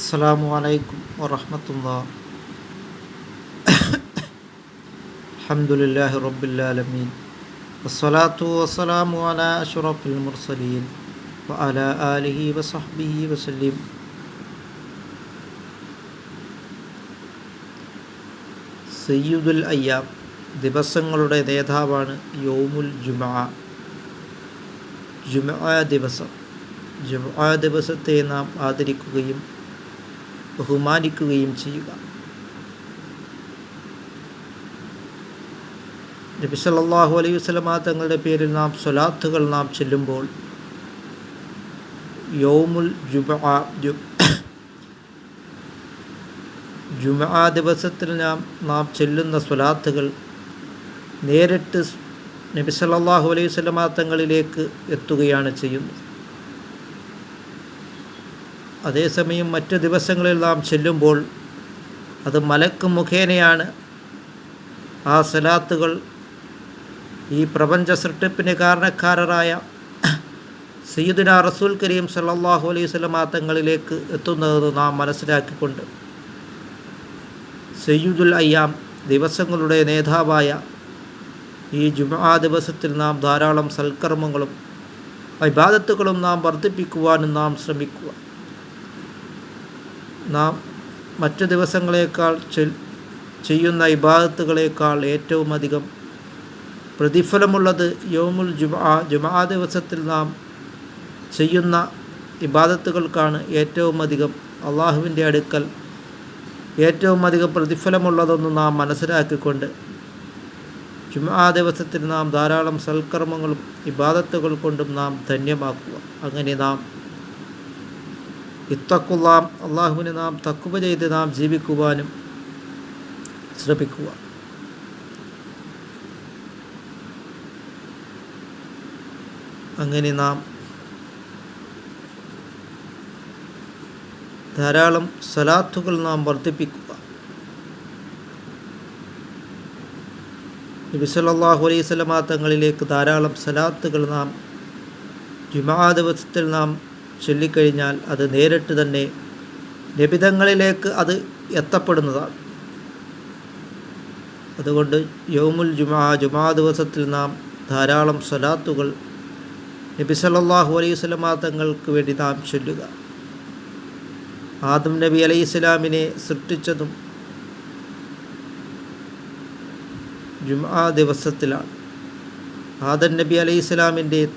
അസ്സാം വലൈക്കും വറഹമത്തുള്ള. അലഹമുല്ലാഹി റബ്ബുല്ലാലമീൻ. വസ്സലാത്തു വസ്സലാമു അല അഷറഫുൽ മുർസലീൻ വഅല ആലിഹി വസഹ്ബിഹി വസല്ലീം. സയ്യുദുൽ അയ്യാം ദിവസങ്ങളുടെ നേതാവാണ് യോമുൽ ജുമ. ജുമ ദിവസം. ജുമ ദിവസത്തെ നാം ആദരിക്കുകയും ബഹുമാനിക്കുകയും ചെയ്യുക. നബി സല്ലല്ലാഹു അലൈഹി വസല്ലമ തങ്ങളുടെ പേരിൽ നാം സ്വലാത്തുകൾ നാം ചെല്ലുമ്പോൾ യോമുൽ ജുമാ ദിവസത്തിൽ നാം നാം ചെല്ലുന്ന സ്വലാത്തുകൾ നേരിട്ട് നബി സല്ലല്ലാഹു അലൈഹി വസല്ലമ തങ്ങളിലേക്ക് എത്തുകയാണ് ചെയ്യുന്നത്. അതേസമയം മറ്റ് ദിവസങ്ങളിൽ നാം ചെല്ലുമ്പോൾ അത് മലക്ക് മുഖേനയാണ് ആ സലാത്തുകൾ ഈ പ്രപഞ്ച സൃഷ്ടിപ്പിന് കാരണക്കാരരായ സയ്യിദിന റസൂൽ കരീം സല്ലല്ലാഹു അലൈഹി വസല്ലമ തങ്ങളിലേക്ക് എത്തുന്നതെന്ന് നാം മനസ്സിലാക്കിക്കൊണ്ട് സയ്യിദുൽ അയ്യാം ദിവസങ്ങളുടെ നേതാവായ ഈ ജുമാ ദിവസത്തിൽ നാം ധാരാളം സൽക്കർമ്മങ്ങളും വിവാദത്തുകളും നാം വർദ്ധിപ്പിക്കുവാനും നാം ശ്രമിക്കുക. നാം മറ്റു ദിവസങ്ങളേക്കാൾ ചെയ്യുന്ന ഇബാദത്തുകളേക്കാൾ ഏറ്റവും അധികം പ്രതിഫലമുള്ളത് യോമുൽ ജുമാ ജുമാ ദിവസത്തിൽ നാം ചെയ്യുന്ന ഇബാദത്തുകൾക്കാണ് ഏറ്റവും അധികം അള്ളാഹുവിന്റെ അടുക്കൽ ഏറ്റവും അധികം പ്രതിഫലമുള്ളതെന്ന് നാം മനസ്സിലാക്കിക്കൊണ്ട് ജുമാ ദിവസത്തിൽ നാം ധാരാളം സൽക്കർമ്മങ്ങളും ഇബാദത്തുകൾ കൊണ്ടും നാം ധന്യമാക്കുക. അങ്ങനെ നാം ഇത്തക്കുള്ളാം അള്ളാഹുവിനെ നാം തക്കുവ ചെയ്ത് നാം ജീവിക്കുവാനും ശ്രമിക്കുക. അങ്ങനെ നാം ധാരാളം സലാത്തുകൾ നാം വർദ്ധിപ്പിക്കുക. നബി സല്ലല്ലാഹു അലൈഹി സ്വലമാ തങ്ങളിലേക്ക് ധാരാളം സലാത്തുകൾ നാം ജുമാ ദിവസത്തിൽ നാം ചൊല്ലിക്കഴിഞ്ഞാൽ അത് നേരിട്ട് തന്നെ ലഭിതങ്ങളിലേക്ക് അത് എത്തപ്പെടുന്നതാണ്. അതുകൊണ്ട് യോമുൽ ജുമാ ജുമാ ദിവസത്തിൽ നാം ധാരാളം സ്വലാത്തുകൾ നബി സല്ലാഹു അലൈഹി സ്വലമാ തങ്ങൾക്ക് വേണ്ടി നാം ചൊല്ലുക. ആദം നബി അലൈഹി ഇസ്ലാമിനെ സൃഷ്ടിച്ചതും ജുമാ ദിവസത്തിലാണ്. ആദം നബി അലൈഹി ഇസ്ലാമിന്റെ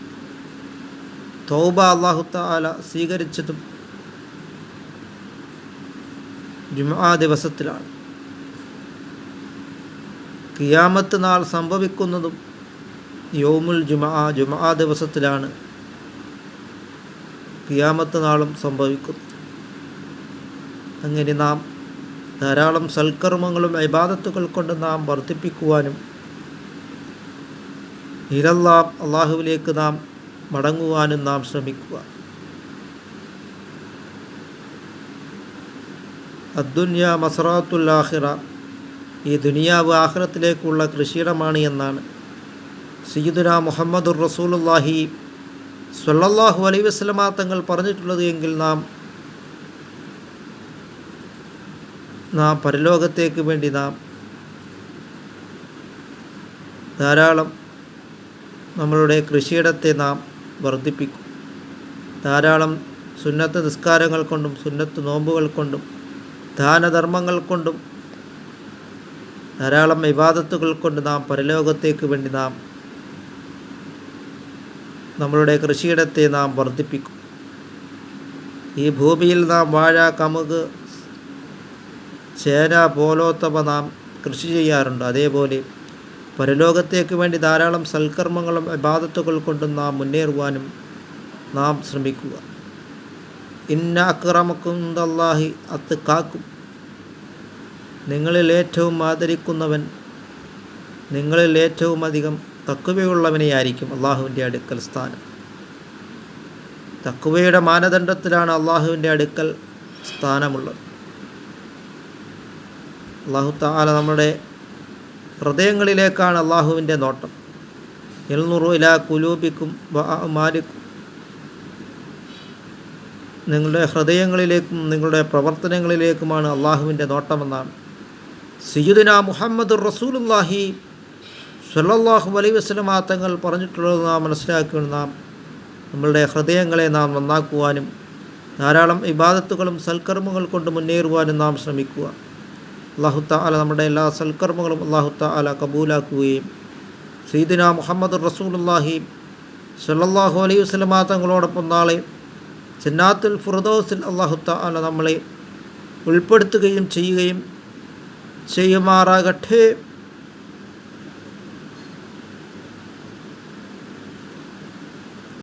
തൗബ അള്ളാഹു താല സ്വീകരിച്ചതും ജുമാ ദിവസത്തിലാണ്. കിയാമത്ത് നാൾ സംഭവിക്കുന്നതും യോമുൽ ജുമാ ജുമാ ദിവസത്തിലാണ് കിയാമത്ത് നാളും സംഭവിക്കുന്നത്. അങ്ങനെ നാം ധാരാളം സൽക്കർമ്മങ്ങളും ഇബാദത്തുകൾ കൊണ്ട് നാം വർദ്ധിപ്പിക്കുവാനും ഇരല്ലാം അള്ളാഹുവിലേക്ക് നാം മടങ്ങുവാനും നാം ശ്രമിക്കുക. അദ്ദുന്യ മസറാത്തുല്ലാഹിറ ഈ ദുനിയാവ് ആഹ്റത്തിലേക്കുള്ള കൃഷിയിടമാണ് എന്നാണ്. സയ്യിദുന മുഹമ്മദുർ റസൂലുല്ലാഹി സ്വല്ലല്ലാഹു അലൈ വസ്ലമാ തങ്ങൾ പറഞ്ഞിട്ടുള്ളത് എങ്കിൽ നാം നാം പരലോകത്തേക്ക് വേണ്ടി നാം ധാരാളം നമ്മളുടെ കൃഷിയിടത്തെ നാം വർദ്ധിപ്പിക്കും. ധാരാളം സുന്നത്ത് നിസ്കാരങ്ങൾ കൊണ്ടും സുന്നത്ത് നോമ്പുകൾ കൊണ്ടും ദാനധർമ്മങ്ങൾ കൊണ്ടും ധാരാളം വിവാദത്തുകൾ കൊണ്ട് നാം പരലോകത്തേക്ക് വേണ്ടി നാം നമ്മളുടെ കൃഷിയിടത്തെ നാം വർദ്ധിപ്പിക്കും. ഈ ഭൂമിയിൽ നാം വാഴ കമുക് ചേന പോലോത്തവ നാം കൃഷി ചെയ്യാറുണ്ട്. അതേപോലെ പരലോകത്തേക്ക് വേണ്ടി ധാരാളം സൽക്കർമ്മങ്ങളും അബാദത്തുകൾ കൊണ്ടും നാം മുന്നേറുവാനും നാം ശ്രമിക്കുക. ഇന്ന അക്രമക്കുന്തല്ലാഹി അത്ത് കാക്കും. നിങ്ങളിൽ ഏറ്റവും ആദരിക്കുന്നവൻ നിങ്ങളിൽ ഏറ്റവും അധികം തക്കുവയുള്ളവനെയായിരിക്കും അള്ളാഹുവിന്റെ അടുക്കൽ സ്ഥാനം. തക്കുവയുടെ മാനദണ്ഡത്തിലാണ് അള്ളാഹുവിന്റെ അടുക്കൽ സ്ഥാനമുള്ളത്. അള്ളാഹു താല നമ്മുടെ ഹൃദയങ്ങളിലേക്കാണ് അള്ളാഹുവിന്റെ നോട്ടം. എൽനുറു ഇലാ കുലൂബിക്കും മാലിക്കും. നിങ്ങളുടെ ഹൃദയങ്ങളിലേക്കും നിങ്ങളുടെ പ്രവർത്തനങ്ങളിലേക്കുമാണ് അള്ളാഹുവിന്റെ നോട്ടമെന്നാണ്. സയ്യിദുന മുഹമ്മദ് റസൂലുല്ലാഹി സുല്ലാഹു അലൈഹി വസല്ലമ തങ്ങൾ പറഞ്ഞിട്ടുള്ളത് നാം മനസ്സിലാക്കുന്ന നാം നമ്മളുടെ ഹൃദയങ്ങളെ നാം നന്നാക്കുവാനും ധാരാളം ഇബാദത്തുകളും സൽക്കർമ്മങ്ങൾ കൊണ്ട് മുന്നേറുവാനും നാം ശ്രമിക്കുക. അള്ളാഹു അല നമ്മുടെ എല്ലാ സൽക്കർമ്മങ്ങളും അള്ളാഹുത്ത അല കബൂലാക്കുകയും സീദിന മുഹമ്മദ് റസൂലുല്ലാഹി സല്ലാഹു അലൈഹി വസ്ലമാ തങ്ങളോടൊപ്പം നാളെ ജന്നാത്തുൽ ഫുർദോസിൽ അള്ളാഹുത്ത അല നമ്മളെ ഉൾപ്പെടുത്തുകയും ചെയ്യുകയും ചെയ്യുമാറാകട്ടെ.